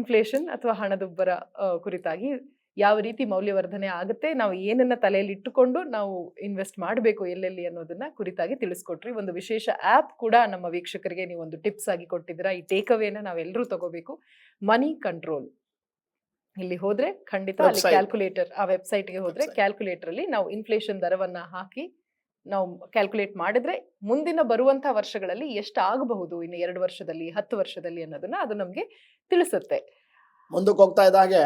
Inflation ಅಥವಾ ಹಣದುಬ್ಬರ ಕುರಿತಾಗಿ ಯಾವ ರೀತಿ ಮೌಲ್ಯವರ್ಧನೆ ಆಗುತ್ತೆ ನಾವು ಏನನ್ನ ತಲೆಯಲ್ಲಿ ಇಟ್ಟುಕೊಂಡು ನಾವು ಇನ್ವೆಸ್ಟ್ ಮಾಡಬೇಕು ಎಲ್ಲೆಲ್ಲಿ ಅನ್ನೋದನ್ನ ಕುರಿತಾಗಿ ತಿಳಿಸ್ಕೊಟ್ರಿ ಒಂದು ವಿಶೇಷ ಆ್ಯಪ್ ಕೂಡ ನಮ್ಮ ವೀಕ್ಷಕರಿಗೆ ನೀವು ಒಂದು ಟಿಪ್ಸ್ ಆಗಿ ಕೊಟ್ಟಿದ್ದೀರಾ ಈ ಟೇಕ್ ಅವೇನ ನಾವೆಲ್ಲರೂ ತಗೋಬೇಕು ಮನಿ ಕಂಟ್ರೋಲ್ ಇಲ್ಲಿ ಹೋದ್ರೆ ಖಂಡಿತ ಅಲ್ಲಿ. ಕ್ಯಾಲ್ಕುಲೇಟರ್ ಆ ವೆಬ್ಸೈಟ್ಗೆ ಹೋದ್ರೆ. ಕ್ಯಾಲ್ಕುಲೇಟರ್ ಅಲ್ಲಿ ನಾವು ಇನ್ಫ್ಲೇಷನ್ ದರವನ್ನ ಹಾಕಿ ನಾವು ಕ್ಯಾಲ್ಕುಲೇಟ್ ಮಾಡಿದ್ರೆ ಮುಂದಿನ ಬರುವಂತ ವರ್ಷಗಳಲ್ಲಿ ಎಷ್ಟು ಆಗಬಹುದು ಇನ್ನು ಎರಡು ವರ್ಷದಲ್ಲಿ ಹತ್ತು ವರ್ಷದಲ್ಲಿ ಅನ್ನೋದನ್ನ ಅದು ನಮ್ಗೆ ತಿಳಿಸುತ್ತೆ. ಮುಂದಕ್ಕೆ ಹೋಗ್ತಾ ಇದ್ದಾಗೆ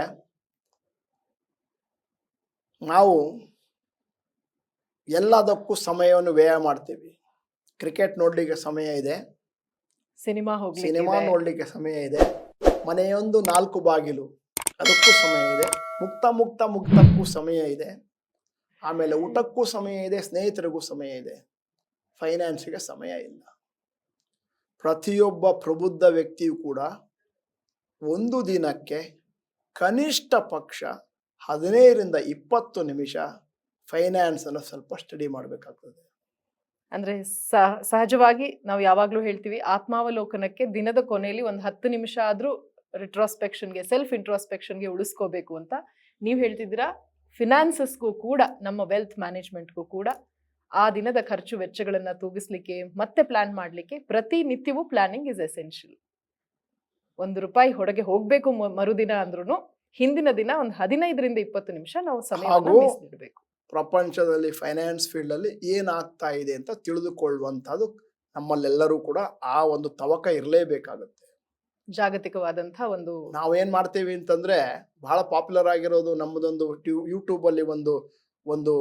ನಾವು ಎಲ್ಲದಕ್ಕೂ ಸಮಯವನ್ನು ವ್ಯಯ ಮಾಡ್ತೀವಿ. ಕ್ರಿಕೆಟ್ ನೋಡ್ಲಿಕ್ಕೆ ಸಮಯ ಇದೆ. ಸಿನಿಮಾ ಹೋಗಿ ಸಿನಿಮಾ ನೋಡ್ಲಿಕ್ಕೆ ಸಮಯ ಇದೆ. ಮನೆಯೊಂದು ನಾಲ್ಕು ಬಾಗಿಲು ಅದಕ್ಕೂ ಸಮಯ ಇದೆ. ಮುಕ್ತ ಮುಕ್ತ ಮುಕ್ತಕ್ಕೂ ಸಮಯ ಇದೆ. ಆಮೇಲೆ ಊಟಕ್ಕೂ ಸಮಯ ಇದೆ, ಸ್ನೇಹಿತರಿಗೂ ಸಮಯ ಇದೆ. ಫೈನಾನ್ಸಿಗೆ ಸಮಯ ಇಲ್ಲ. ಪ್ರತಿಯೊಬ್ಬ ಪ್ರಬುದ್ಧ ವ್ಯಕ್ತಿಯು ಕೂಡ ಒಂದು ದಿನಕ್ಕೆ ಕನಿಷ್ಠ ಪಕ್ಷ ಹದಿನೈದರಿಂದ ಇಪ್ಪತ್ತು ನಿಮಿಷ ಫೈನಾನ್ಸ್ ಅನ್ನು ಸ್ವಲ್ಪ ಸ್ಟಡಿ ಮಾಡಬೇಕಾಗ್ತದೆ. ಅಂದ್ರೆ ಸಹ- ಸಹಜವಾಗಿ ನಾವು ಯಾವಾಗ್ಲೂ ಹೇಳ್ತೀವಿ, ಆತ್ಮಾವಲೋಕನಕ್ಕೆ ದಿನದ ಕೊನೆಯಲ್ಲಿ ಒಂದು ಹತ್ತು ನಿಮಿಷ ಆದ್ರೂ ರಿಟ್ರಾಸ್ಪೆಕ್ಷನ್ಗೆ ಸೆಲ್ಫ್ ಇಂಟ್ರಾಸ್ಪೆಕ್ಷನ್ಗೆ ಉಳಿಸ್ಕೋಬೇಕು ಅಂತ ನೀವು ಹೇಳ್ತಿದ್ದೀರಾ? ಫಿನಾನ್ಸಸ್ಗೂ ಕೂಡ ನಮ್ಮ ವೆಲ್ತ್ ಮ್ಯಾನೇಜ್ಮೆಂಟ್ಗೂ ಕೂಡ ಆ ದಿನದ ಖರ್ಚು ವೆಚ್ಚಗಳನ್ನು ತೂಗಿಸ್ಲಿಕ್ಕೆ ಮತ್ತೆ ಪ್ಲಾನ್ ಮಾಡ್ಲಿಕ್ಕೆ ಪ್ರತಿನಿತ್ಯವೂ ಪ್ಲಾನಿಂಗ್ ಇಸ್ ಎಸೆನ್ಷಿಯಲ್ ಒಂದು ರೂಪಾಯಿ ಹೊರಗೆ ಹೋಗಬೇಕು ಮರುದಿನ ಅಂದ್ರೂ ಹಿಂದಿನ ದಿನ ಒಂದು ಹದಿನೈದರಿಂದ ಇಪ್ಪತ್ತು ನಿಮಿಷ ನಾವು ಮೀಸಲಿಡಬೇಕು ಪ್ರಪಂಚದಲ್ಲಿ ಫೈನಾನ್ಸ್ ಫೀಲ್ಡ್ ಅಲ್ಲಿ ಏನಾಗ್ತಾ ಇದೆ ಅಂತ ತಿಳಿದುಕೊಳ್ಳುವಂತಹದ್ದು ನಮ್ಮಲ್ಲೆಲ್ಲರೂ ಕೂಡ ಆ ಒಂದು ತವಕ ಇರಲೇಬೇಕಾಗುತ್ತೆ. ಜಾಗತಿಕವಾದಂತಹ ಒಂದು ನಾವೇನ್ ಮಾಡ್ತೀವಿ ಅಂತಂದ್ರೆ ಬಹಳ ಪಾಪ್ಯುಲರ್ ಆಗಿರೋದು ನಮ್ಮದೊಂದು ಯೂಟ್ಯೂಬ್ ಅಲ್ಲಿ ಒಂದು ಒಂದು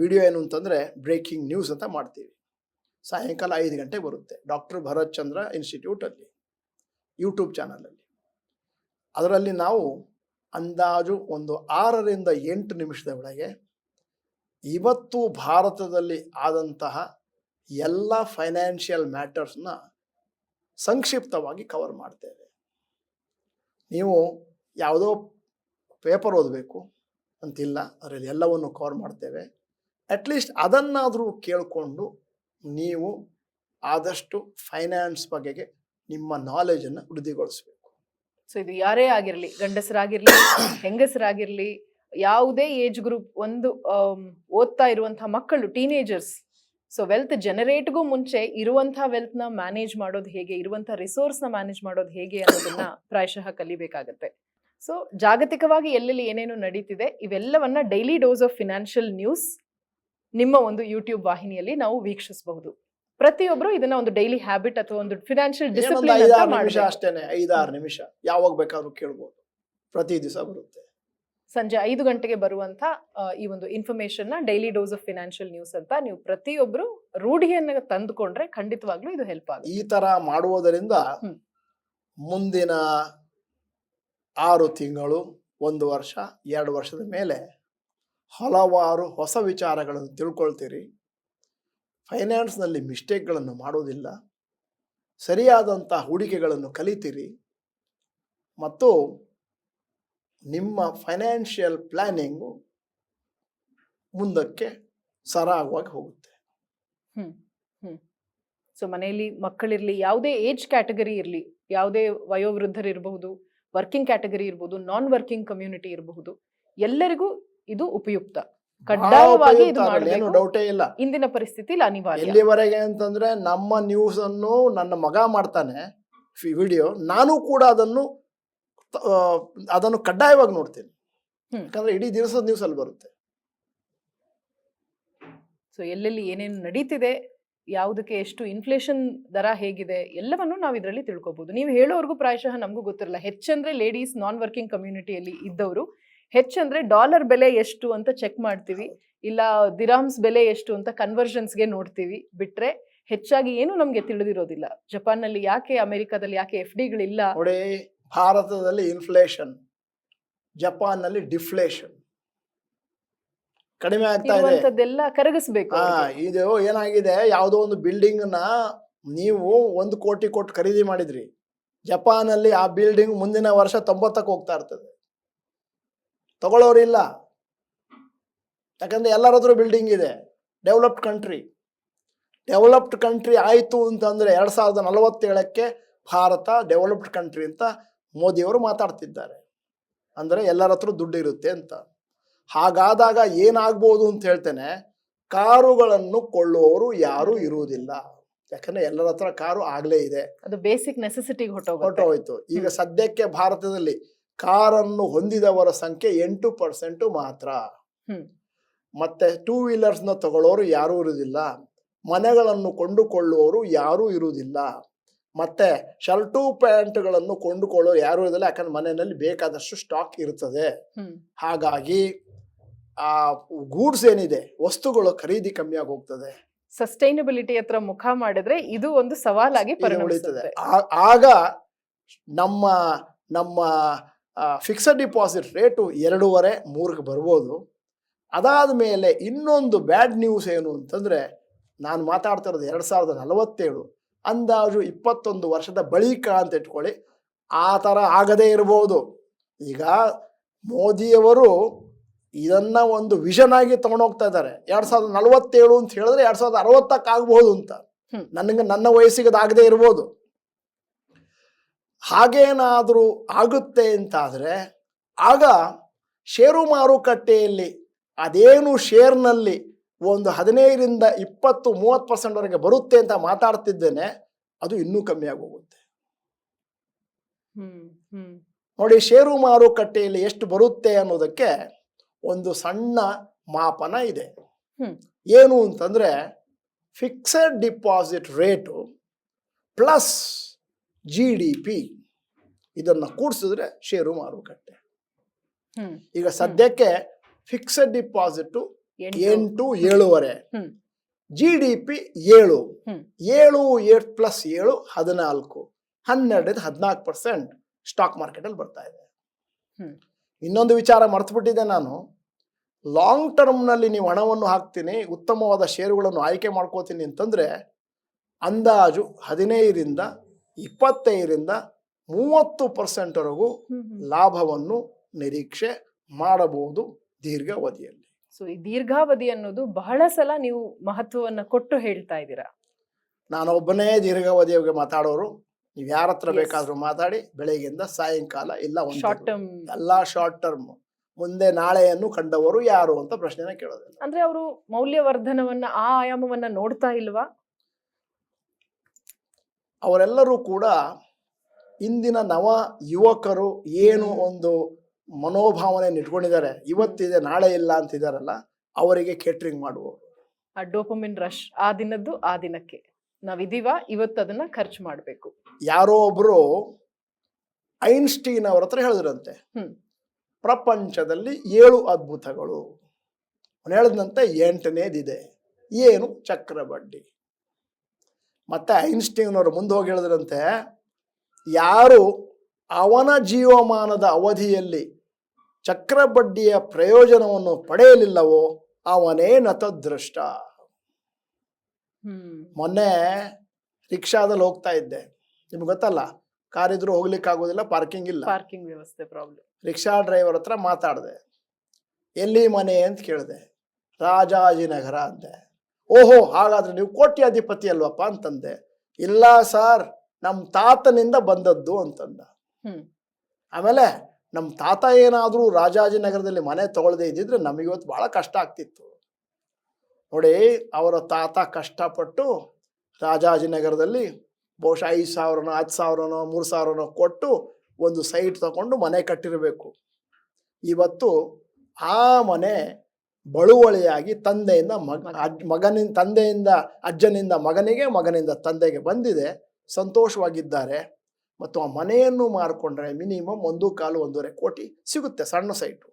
ವಿಡಿಯೋ ಏನು ಅಂತಂದ್ರೆ ಬ್ರೇಕಿಂಗ್ ನ್ಯೂಸ್ ಅಂತ ಮಾಡ್ತೀವಿ. ಸಾಯಂಕಾಲ ಐದು ಗಂಟೆ ಬರುತ್ತೆ. ಡಾಕ್ಟರ್ ಭರತ್ ಚಂದ್ರ ಇನ್ಸ್ಟಿಟ್ಯೂಟ್ ಅಲ್ಲಿ ಯೂಟ್ಯೂಬ್ ಚಾನಲಲ್ಲಿ ಅದರಲ್ಲಿ ನಾವು ಅಂದಾಜು ಒಂದು ಆರರಿಂದ ಎಂಟು ನಿಮಿಷದ ಒಳಗೆ ಇವತ್ತು ಭಾರತದಲ್ಲಿ ಆದಂತಹ ಎಲ್ಲ ಫೈನಾನ್ಷಿಯಲ್ ಮ್ಯಾಟರ್ಸ್ನ ಸಂಕ್ಷಿಪ್ತವಾಗಿ ಕವರ್ ಮಾಡ್ತೇವೆ. ನೀವು ಯಾವುದೋ ಪೇಪರ್ ಓದಬೇಕು ಅಂತಿಲ್ಲ, ಅದರಲ್ಲಿ ಎಲ್ಲವನ್ನು ಕವರ್ ಮಾಡ್ತೇವೆ. ಅಟ್ಲೀಸ್ಟ್ ಅದನ್ನಾದರೂ ಕೇಳಿಕೊಂಡು ನೀವು ಆದಷ್ಟು ಫೈನಾನ್ಸ್ ಬಗೆಗೆ ನಿಮ್ಮ ನಾಲೆಜನ್ನು ವೃದ್ಧಿಗೊಳಿಸಬೇಕು. ಸೊ ಇದು ಯಾರೇ ಆಗಿರಲಿ, ಗಂಡಸರಾಗಿರಲಿ, ಹೆಂಗಸರಾಗಿರಲಿ, ಯಾವುದೇ ಏಜ್ ಗ್ರೂಪ್ ಒಂದು ಓದ್ತಾ ಇರುವಂತಹ ಮಕ್ಕಳು ಟೀನೇಜರ್ಸ್ ಸೊ ವೆಲ್ತ್ ಜನರೇಟ್ಗೂ ಮುಂಚೆ ಇರುವಂತಹ ವೆಲ್ತ್ನ ಮ್ಯಾನೇಜ್ ಮಾಡೋದು ಹೇಗೆ ಇರುವಂತಹ ರಿಸೋರ್ಸ್ನ ಮ್ಯಾನೇಜ್ ಮಾಡೋದು ಹೇಗೆ ಅನ್ನೋದನ್ನ ಪ್ರಾಯಶಃ ಕಲಿಬೇಕಾಗತ್ತೆ. ಸೊ ಜಾಗತಿಕವಾಗಿ ಎಲ್ಲೆಲ್ಲಿ ಏನೇನು ನಡೀತಿದೆ ಇವೆಲ್ಲವನ್ನ daily dose of financial news ನಿಮ್ಮ ಒಂದು ಯೂಟ್ಯೂಬ್ ವಾಹಿನಿಯಲ್ಲಿ ನಾವು ವೀಕ್ಷಿಸಬಹುದು. ಪ್ರತಿಯೊಬ್ಬರು ಇದನ್ನ ಒಂದು ಡೈಲಿ ಹ್ಯಾಬಿಟ್ ಅಥವಾ ಒಂದು ಫಿನಾನ್ಷಿಯಲ್ ಡಿಸಿಪ್ಲಿನ್ ಅಷ್ಟೇನೆ ಐದಾರು ನಿಮಿಷ. ಯಾವಾಗ ಬೇಕಾದ್ರೂ ಕೇಳ್ಬೋದು. ಪ್ರತಿ ದಿವಸ ಬರುತ್ತೆ. ಸಂಜೆ ಐದು ಗಂಟೆಗೆ ಬರುವಂತ ಈ ಒಂದು ಇನ್ಫಾರ್ಮೇಶನ್ನ daily dose of financial news ಅಂತ ನೀವು ಪ್ರತಿಯೊಬ್ಬರು ರೂಢಿಯನ್ನ ತಂದುಕೊಂಡ್ರೆ ಖಂಡಿತವಾಗ್ಲೂ ಇದು ಹೆಲ್ಪ್ ಆಗುತ್ತೆ. ಈ ತರ ಮಾಡುವುದರಿಂದ ಮುಂದಿನ ಆರು ತಿಂಗಳು ಒಂದು ವರ್ಷ ಎರಡು ವರ್ಷದ ಮೇಲೆ ಹಲವಾರು ಹೊಸ ವಿಚಾರಗಳನ್ನು ತಿಳ್ಕೊಳ್ತೀರಿ. ಫೈನಾನ್ಸ್ನಲ್ಲಿ ಮಿಸ್ಟೇಕ್ಗಳನ್ನು ಮಾಡೋದಿಲ್ಲ ಸರಿಯಾದಂಥ ಹೂಡಿಕೆಗಳನ್ನು ಕಲಿತೀರಿ. ಮತ್ತು ನಿಮ್ಮ ಫೈನಾನ್ಷಿಯಲ್ ಪ್ಲಾನಿಂಗು ಮುಂದಕ್ಕೆ ಸರಾಗವಾಗಿ ಹೋಗುತ್ತೆ. ಸೊ ಮನೆಯಲ್ಲಿ ಮಕ್ಕಳಿರಲಿ ಯಾವುದೇ ಏಜ್ ಕ್ಯಾಟಗರಿ ಇರಲಿ ಯಾವುದೇ ವಯೋವೃದ್ಧರು ಇರಬಹುದು ವರ್ಕಿಂಗ್ ಕ್ಯಾಟಗರಿ ಇರಬಹುದು ನಾನ್ ವರ್ಕಿಂಗ್ ಕಮ್ಯುನಿಟಿ ಇರಬಹುದು ಎಲ್ಲರಿಗೂ ಇದು ಉಪಯುಕ್ತ. ಕಡ್ಡಾಯವಾಗಿ ಇದು ಏನು ಡೌಟೇ ಇಲ್ಲ. ಇಂದಿನ ಪರಿಸ್ಥಿತಿಲಿ ಅನಿವಾರ್ಯ. ಎಲ್ಲಿವರೆಗೆ ಅಂತಂದ್ರೆ ನಮ್ಮ ನ್ಯೂಸ್ ಅನ್ನು ನನ್ನ ಮಗ ಮಾಡ್ತಾನೆ ವಿಡಿಯೋ ನಾನು ಕೂಡ ಅದನ್ನು ಅದನ್ನು ಕಡ್ಡಾಯವಾಗಿ ನೋಡ್ತೀನಿ. ಯಾಕಂದ್ರೆ ಇಡೀ ದಿವಸದ ನ್ಯೂಸ್ ಅಲ್ಲಿ ಬರುತ್ತೆ. ಸೊ ಎಲ್ಲೆಲ್ಲಿ ಏನೇನು ನಡೀತಿದೆ ಯಾವುದಕ್ಕೆ ಎಷ್ಟು ಇನ್ಫ್ಲೇಷನ್ ದರ ಹೇಗಿದೆ ಎಲ್ಲವನ್ನು ನಾವು ಇದರಲ್ಲಿ ತಿಳ್ಕೊಬಹುದು ನೀವು ಹೇಳೋವರೆಗೂ ಪ್ರಾಯಶಃ ನಮಗೂ ಗೊತ್ತಿರಲ್ಲ ಹೆಚ್ಚಂದ್ರೆ ಲೇಡೀಸ್ ನಾನ್ ವರ್ಕಿಂಗ್ ಕಮ್ಯುನಿಟಿಯಲ್ಲಿ ಇದ್ದವರು. ಹೆಚ್ಚಂದ್ರೆ ಡಾಲರ್ ಬೆಲೆ ಎಷ್ಟು ಅಂತ ಚೆಕ್ ಮಾಡ್ತೀವಿ. ಇಲ್ಲ ದಿರಾಮ್ಸ್ ಬೆಲೆ ಎಷ್ಟು ಅಂತ ಕನ್ವರ್ಷನ್ಸ್ಗೆ ನೋಡ್ತೀವಿ. ಬಿಟ್ರೆ ಹೆಚ್ಚಾಗಿ ಏನು ನಮಗೆ ತಿಳಿದಿರೋದಿಲ್ಲ. ಜಪಾನ್ನಲ್ಲಿ ಯಾಕೆ ಅಮೆರಿಕಾದಲ್ಲಿ ಯಾಕೆ ಎಫ್ ಡಿಗಳಿಲ್ಲ ಭಾರತದಲ್ಲಿ ಇನ್ಫ್ಲೇಷನ್ ಜಪಾನ್ನಲ್ಲಿ ಡಿಫ್ಲೇಷನ್ ಕಡಿಮೆ ಆಗ್ತಾ ಇದೆ. ಕರಗಿಸ್ಬೇಕು ಹಾ ಇದು ಏನಾಗಿದೆ ಯಾವುದೋ ಒಂದು ಬಿಲ್ಡಿಂಗ್ನ ನೀವು ಒಂದು ಕೋಟಿ ಕೊಟ್ಟು ಖರೀದಿ ಮಾಡಿದ್ರಿ. ಜಪಾನಲ್ಲಿ ಆ ಬಿಲ್ಡಿಂಗ್ ಮುಂದಿನ ವರ್ಷ ತೊಂಬತ್ತಕ್ಕೆ ಹೋಗ್ತಾ ಇರ್ತದೆ. ತಗೊಳ್ಳೋರಿಲ್ಲ ಯಾಕಂದ್ರೆ ಎಲ್ಲರದ್ರೂ ಬಿಲ್ಡಿಂಗ್ ಇದೆ. ಡೆವಲಪ್ಡ್ ಕಂಟ್ರಿ ಡೆವಲಪ್ಡ್ ಕಂಟ್ರಿ ಆಯಿತು ಅಂತಂದ್ರೆ ಎರಡ್ ಸಾವಿರದ ನಲವತ್ತೇಳಕ್ಕೆ ಭಾರತ ಡೆವಲಪ್ಡ್ ಕಂಟ್ರಿ ಅಂತ ಮೋದಿಯವರು ಮಾತಾಡ್ತಿದ್ದಾರೆ. ಅಂದರೆ ಎಲ್ಲರ ಹತ್ರ ದುಡ್ಡು ಇರುತ್ತೆ ಅಂತ. ಹಾಗಾದಾಗ ಏನಾಗ್ಬೋದು ಅಂತ ಹೇಳ್ತೇನೆ ಕಾರುಗಳನ್ನು ಕೊಳ್ಳುವವರು ಯಾರೂ ಇರುವುದಿಲ್ಲ. ಯಾಕಂದ್ರೆ ಎಲ್ಲರ ಹತ್ರ ಕಾರು ಆಗ್ಲೇ ಇದೆ. ಅದು ಬೇಸಿಕ್ ನೆಸೆಸಿಟಿ ಹೊರಟೋಯ್ತು. ಈಗ ಸದ್ಯಕ್ಕೆ ಭಾರತದಲ್ಲಿ ಕಾರನ್ನು ಹೊಂದಿದವರ ಸಂಖ್ಯೆ ಎಂಟು ಪರ್ಸೆಂಟ್ ಮಾತ್ರ. ಮತ್ತೆ ಟೂ ವೀಲರ್ಸ್ನ ತಗೊಳ್ಳೋರು ಯಾರೂ ಇರುವುದಿಲ್ಲ. ಮನೆಗಳನ್ನು ಕೊಂಡುಕೊಳ್ಳುವವರು ಯಾರೂ ಇರುವುದಿಲ್ಲ. ಮತ್ತೆ ಶರ್ಟು ಪ್ಯಾಂಟ್ಗಳನ್ನು ಕೊಂಡುಕೊಳ್ಳೋ ಯಾರೂ ಇರೋದಿಲ್ಲ ಯಾಕಂದ್ರೆ ಮನೆಯಲ್ಲಿ ಬೇಕಾದಷ್ಟು ಸ್ಟಾಕ್ ಇರ್ತದೆ. ಹಾಗಾಗಿ ಆ ಗೂಡ್ಸ್ ಏನಿದೆ ವಸ್ತುಗಳು ಖರೀದಿ ಕಮ್ಮಿ ಆಗಿ ಹೋಗ್ತದೆ. ಸಸ್ಟೈನಬಿಲಿಟಿ ಹತ್ರ ಮುಖ ಮಾಡಿದ್ರೆ ಇದು ಒಂದು ಸವಾಲಾಗಿ ಪರಿಣಮಿಸುತ್ತದೆ ಆಗ ನಮ್ಮ ನಮ್ಮ ಫಿಕ್ಸಡ್ ಡಿಪಾಸಿಟ್ ರೇಟು ಎರಡೂವರೆ ಮೂರಕ್ಕೆ ಬರ್ಬೋದು. ಅದಾದ ಮೇಲೆ ಇನ್ನೊಂದು ಬ್ಯಾಡ್ ನ್ಯೂಸ್ ಏನು ಅಂತಂದರೆ ನಾನು ಮಾತಾಡ್ತಾ ಇರೋದು ಎರಡು ಸಾವಿರದ ನಲವತ್ತೇಳು. ಅಂದಾಜು ಇಪ್ಪತ್ತೊಂದು ವರ್ಷದ ಬಳಿಕ ಅಂತ ಇಟ್ಕೊಳ್ಳಿ. ಆ ಥರ ಆಗದೇ ಇರ್ಬೋದು. ಈಗ ಮೋದಿಯವರು ಇದನ್ನ ಒಂದು ವಿಷನ್ ಆಗಿ ತಗೊಂಡೋಗ್ತಾ ಇದ್ದಾರೆ. ಎರಡು ಸಾವಿರದ ನಲವತ್ತೇಳು ಅಂತ ಹೇಳಿದ್ರೆ ಎರಡು ಸಾವಿರದ ಅರವತ್ತಕ್ಕಾಗಬಹುದು ಅಂತ. ನನಗೆ ನನ್ನ ವಯಸ್ಸಿಗೆ ಅದಾಗದೇ ಇರ್ಬೋದು. ಹಾಗೇನಾದರೂ ಆಗುತ್ತೆ ಅಂತಾದರೆ ಆಗ ಷೇರು ಮಾರುಕಟ್ಟೆಯಲ್ಲಿ ಅದೇನು ಶೇರ್ನಲ್ಲಿ ಒಂದು ಹದಿನೈದರಿಂದ ಇಪ್ಪತ್ತು ಮೂವತ್ತು ಪರ್ಸೆಂಟ್ವರೆಗೆ ಬರುತ್ತೆ ಅಂತ ಮಾತಾಡ್ತಿದ್ದೇನೆ ಅದು ಇನ್ನೂ ಕಮ್ಮಿ ಆಗೋಗುತ್ತೆ. ನೋಡಿ ಷೇರು ಮಾರುಕಟ್ಟೆಯಲ್ಲಿ ಎಷ್ಟು ಬರುತ್ತೆ ಅನ್ನೋದಕ್ಕೆ ಒಂದು ಸಣ್ಣ ಮಾಪನ ಇದೆ. ಏನು ಅಂತಂದ್ರೆ fixed deposit rate plus G D P ಇದನ್ನು ಕೂಡಿಸಿದ್ರೆ ಷೇರು ಮಾರುಕಟ್ಟೆ. ಈಗ ಸದ್ಯಕ್ಕೆ ಫಿಕ್ಸೆಡ್ ಡಿಪಾಸಿಟ್ ಎಂಟು. ಏಳುವರೆ. ಜಿ ಡಿ ಪಿ ಏಳು. ಏಳು ಏಟ್ ಪ್ಲಸ್ ಏಳು ಹದಿನಾಲ್ಕು ಹನ್ನೆರಡರಿಂದ ಹದಿನಾಲ್ಕು ಪರ್ಸೆಂಟ್ ಸ್ಟಾಕ್ ಮಾರ್ಕೆಟಲ್ಲಿ ಬರ್ತಾ ಇದೆ ಇನ್ನೊಂದು ವಿಚಾರ ಮರ್ತ್ಬಿಟ್ಟಿದ್ದೆ ನಾನು ಲಾಂಗ್ ಟರ್ಮ್ನಲ್ಲಿ ನೀವು ಹಣವನ್ನು ಹಾಕ್ತೀನಿ ಉತ್ತಮವಾದ ಷೇರುಗಳನ್ನು ಆಯ್ಕೆ ಮಾಡ್ಕೋತೀನಿ ಅಂತಂದ್ರೆ ಅಂದಾಜು ಹದಿನೈದರಿಂದ ಇಪ್ಪತ್ತೈದರಿಂದ ಮೂವತ್ತು ಪರ್ಸೆಂಟ್ವರೆಗೂ. ಲಾಭವನ್ನು ನಿರೀಕ್ಷೆ ಮಾಡಬಹುದು ದೀರ್ಘಾವಧಿಯಲ್ಲಿ ಸೊ ಈ ದೀರ್ಘಾವಧಿ ಅನ್ನೋದು ಬಹಳ ಸಲ ನೀವು ಮಹತ್ವವನ್ನ ಕೊಟ್ಟು ಹೇಳ್ತಾ ಇದ್ದೀರಾ? ನಾನೊಬ್ಬನೇ ಬಗ್ಗೆ ಮಾತಾಡೋರು. ನೀವು ಯಾರ ಹತ್ರ. ಬೇಕಾದ್ರೂ ಮಾತಾಡಿ ಬೆಳಗ್ಗೆಯಿಂದ ಸಾಯಂಕಾಲ ಇಲ್ಲ ಶಾರ್ಟ್ ಟರ್ಮ್ ಎಲ್ಲ ಶಾರ್ಟ್ ಟರ್ಮ್ ಮುಂದೆ ನಾಳೆಯನ್ನು ಕಂಡವರು ಯಾರು ಅಂತ ಪ್ರಶ್ನೆನ ಕೇಳೋದಿಲ್ಲ. ಅಂದ್ರೆ ಅವರು ಮೌಲ್ಯವರ್ಧನವನ್ನ ಆ ಆಯಾಮವನ್ನ ನೋಡ್ತಾ ಇಲ್ವಾ? ಅವರೆಲ್ಲರೂ ಕೂಡ ಇಂದಿನ ನವ ಯುವಕರು ಏನು ಒಂದು ಮನೋಭಾವನೆ ಇಟ್ಕೊಂಡಿದ್ದಾರೆ ಇವತ್ತಿದೆ ನಾಳೆ ಇಲ್ಲ ಅಂತಿದಾರಲ್ಲ ಅವರಿಗೆ ಕೇಟ್ರಿಂಗ್ ಮಾಡುವವರು. ಆ ಡೋಪಮಿನ್ ರಶ್ ಆ ದಿನದ್ದು ಆ ದಿನಕ್ಕೆ. ನಾವಿದೀವ ಇವತ್ತು ಅದನ್ನ ಖರ್ಚು ಮಾಡಬೇಕು. ಯಾರೋ ಒಬ್ರು ಐನ್ಸ್ಟೀನ್ ಅವ್ರ ಹತ್ರ ಹೇಳಿದ್ರಂತೆ. ಪ್ರಪಂಚದಲ್ಲಿ ಏಳು ಅದ್ಭುತಗಳು. ಅವನು ಹೇಳಿದಂತೆ ಎಂಟನೇದಿದೆ ಏನು? ಚಕ್ರಬಡ್ಡಿ. ಮತ್ತೆ ಐನ್ಸ್ಟೀನ್ ಅವರು ಮುಂದೆ ಹೋಗಿ ಹೇಳಿದ್ರಂತೆ ಯಾರು ಅವನ ಜೀವಮಾನದ ಅವಧಿಯಲ್ಲಿ ಚಕ್ರಬಡ್ಡಿಯ ಪ್ರಯೋಜನವನ್ನು ಪಡೆಯಲಿಲ್ಲವೋ ಅವನೇ ನತದೃಷ್ಟ. ಮೊನ್ನೆ ರಿಕ್ಷಾದಲ್ಲಿ ಹೋಗ್ತಾ ಇದ್ದೆ. ನಿಮ್ಗೆ ಗೊತ್ತಲ್ಲ ಕಾರ್ ಇದ್ರೂ ಹೋಗ್ಲಿಕ್ಕೆ ಆಗೋದಿಲ್ಲ ಪಾರ್ಕಿಂಗ್ ಇಲ್ಲ. ಪಾರ್ಕಿಂಗ್ ವ್ಯವಸ್ಥೆ ಪ್ರಾಬ್ಲಮ್ ರಿಕ್ಷಾ ಡ್ರೈವರ್ ಹತ್ರ ಮಾತಾಡಿದೆ. ಎಲ್ಲಿ ಮನೆ ಅಂತ ಕೇಳಿದೆ. ರಾಜಾಜಿನಗರ ಅಂದೆ. ಓಹೋ ಹಾಗಾದ್ರೆ ನೀವು ಕೋಟ್ಯಾಧಿಪತಿ ಅಲ್ವಪ್ಪ ಅಂತಂದೆ. ಇಲ್ಲ ಸರ್ ನಮ್ಮ ತಾತನಿಂದ ಬಂದದ್ದು ಅಂತಂದ. ಆಮೇಲೆ ನಮ್ಮ ತಾತ ಏನಾದರೂ ರಾಜಾಜಿನಗರದಲ್ಲಿ ಮನೆ ತಗೊಳ್ದೇ ಇದ್ದಿದ್ರೆ ನಮಗಿವತ್ತು ಭಾಳ ಕಷ್ಟ ಆಗ್ತಿತ್ತು. ನೋಡಿ, ಅವರ ತಾತ ಕಷ್ಟಪಟ್ಟು ರಾಜಾಜಿನಗರದಲ್ಲಿ ಬಹುಶಃ ಐದು ಸಾವಿರನೋ, ಹತ್ತು ಸಾವಿರನೋ, ಮೂರು ಸಾವಿರನೋ ಕೊಟ್ಟು ಒಂದು ಸೈಟ್ ತಗೊಂಡು ಮನೆ ಕಟ್ಟಿರಬೇಕು. ಇವತ್ತು ಆ ಮನೆ ಬಳುವಳಿಯಾಗಿ ತಂದೆಯಿಂದ ಮಗ ಮಗನಿಂದ ತಂದೆಯಿಂದ ಅಜ್ಜನಿಂದ ಮಗನಿಗೆ, ಮಗನಿಂದ ತಂದೆಗೆ ಬಂದಿದೆ. ಸಂತೋಷವಾಗಿದ್ದಾರೆ. ಮತ್ತು ಆ ಮನೆಯನ್ನು ಮಾರಿಕೊಂಡ್ರೆ ಮಿನಿಮಮ್ ಒಂದು ಕಾಲು ಒಂದೂವರೆ ಕೋಟಿ ಸಿಗುತ್ತೆ ಸಣ್ಣ ಸೈಟು.